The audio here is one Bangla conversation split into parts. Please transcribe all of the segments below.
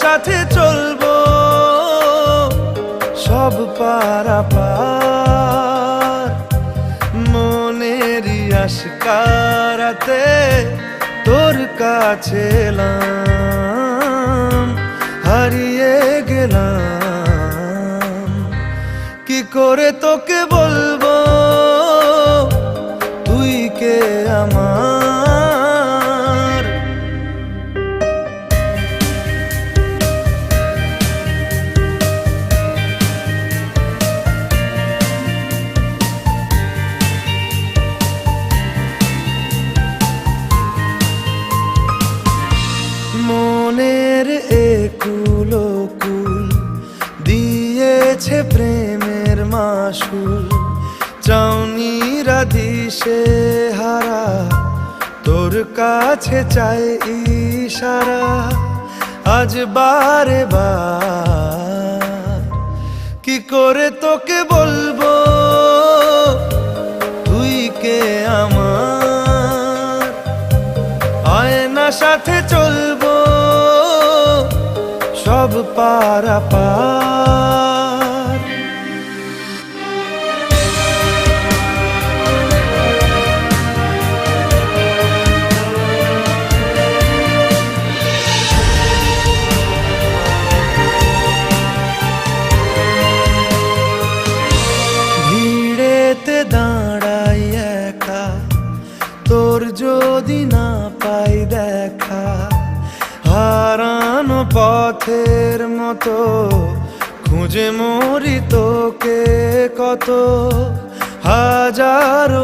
সাথে চলবো, সব পারা পার মনেরই আশকারাতে তোর কাছে হারিয়ে গেলাম। কি করে তোকে বলব? মনের একুলো কুল দিয়েছে প্রেমের মাসুল। চাউনিরা দিশে হারা, তোর কাছে চাই ইশারা। আজ বারে বার। কি করে তোকে বলব? তুই কে আমার? আয়না সাথে চলবো? সব পারা পার। ভিড়েতে দাঁড়াই একা তোর যদি না পাই দেখা। পথের মতো, খুঁজে মরি তোকে কত, হাজারো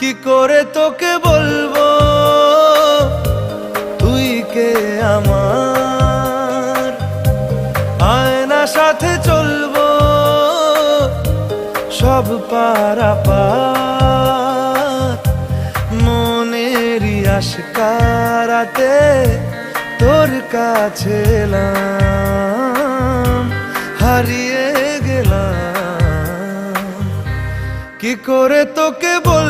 কি করে তোকে বলব? তুই কে আমার? আয়না সাথে চলবো, সব পারা পার মনেরই আশকারাতে তোর কাছে হারিয়ে গেলাম। কি করে তোকে বলব